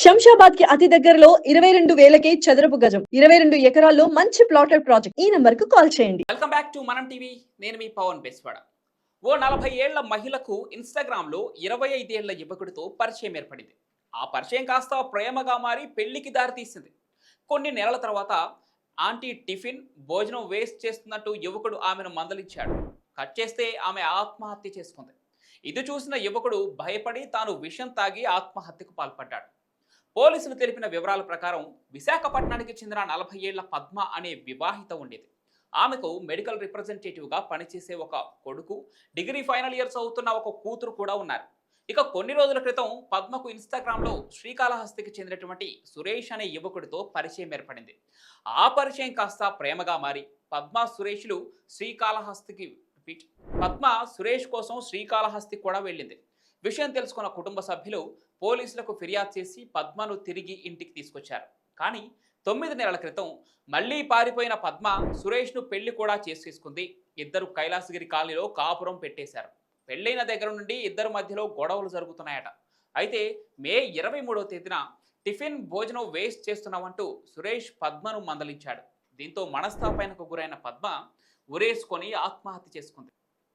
శంషాబాద్కి అతి దగ్గరలో ఇరవై రెండు వేలకే చదరపు గజం ఇరవై రెండు ఎకరాల్లో మంచి ప్లాటెడ్ ప్రాజెక్ట్. ఈ నంబర్కు కాల్ చేయండి. Welcome back to Manam TV. నేను మీ పవన్ బెస్వాడ. ఓ నలభై ఏళ్ళ మహిళకు ఇన్స్టాగ్రామ్లో ఇరవై ఐదేళ్ళ యువకుడితో పరిచయం ఏర్పడింది. ఆ పరిచయం కాస్త ప్రేమగా మారి పెళ్ళికి దారితీసింది. కొన్ని నెలల తర్వాత ఆంటీ టిఫిన్ భోజనం వేస్ట్ చేస్తున్నట్టు యువకుడు ఆమెను మందలించాడు. కట్ చేస్తే ఆమె ఆత్మహత్య చేసుకుంది. ఇది చూసిన యువకుడు భయపడి తాను విషం తాగి ఆత్మహత్యకు పాల్పడ్డాడు. పోలీసులు తెలిపిన వివరాల ప్రకారం విశాఖపట్నానికి చెందిన నలభై ఏళ్ళ పద్మ అనే వివాహిత ఉండేది. ఆమెకు మెడికల్ రిప్రజెంటేటివ్గా పనిచేసే ఒక కొడుకు డిగ్రీ ఫైనల్ ఇయర్స్ అవుతున్న ఒక కూతురు కూడా ఉన్నారు. ఇక కొన్ని రోజుల క్రితం పద్మకు ఇన్స్టాగ్రామ్లో శ్రీకాళహస్తికి చెందినటువంటి సురేష్ అనే యువకుడితో పరిచయం ఏర్పడింది. ఆ పరిచయం కాస్త ప్రేమగా మారి పద్మ సురేష్లు శ్రీకాళహస్తికి పద్మ సురేష్ కోసం శ్రీకాళహస్తి కూడా వెళ్ళింది. విషయం తెలుసుకున్న కుటుంబ సభ్యులు పోలీసులకు ఫిర్యాదు చేసి పద్మను తిరిగి ఇంటికి తీసుకొచ్చారు. కానీ తొమ్మిది నెలల క్రితం మళ్ళీ పారిపోయిన పద్మ సురేష్ను పెళ్ళి కూడా చేసుకుంది ఇద్దరు కైలాసగిరి కాలనీలో కాపురం పెట్టేశారు. పెళ్ళైన దగ్గర నుండి ఇద్దరు మధ్యలో గొడవలు జరుగుతున్నాయట. అయితే మే ఇరవై మూడవ తేదీన టిఫిన్ భోజనం వేస్ట్ చేస్తున్నామంటూ సురేష్ పద్మను మందలించాడు. దీంతో మనస్తాపానికి గురైన పద్మ ఉరేసుకొని ఆత్మహత్య చేసుకుంది.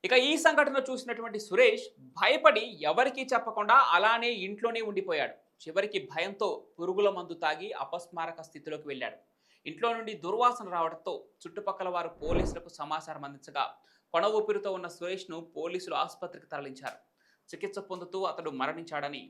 ఇక ఈ సంఘటన చూసినటువంటి సురేష్ భయపడి ఎవరికీ చెప్పకుండా అలానే ఇంట్లోనే ఉండిపోయాడు. చివరికి భయంతో పురుగుల మందు తాగి అపస్మారక స్థితిలోకి వెళ్ళాడు. ఇంట్లో నుండి దుర్వాసన రావడంతో చుట్టుపక్కల వారు పోలీసులకు సమాచారం అందించగా కొన ఊపిరితో ఉన్న సురేష్ను పోలీసులు ఆసుపత్రికి తరలించారు. చికిత్స పొందుతూ అతడు మరణించాడని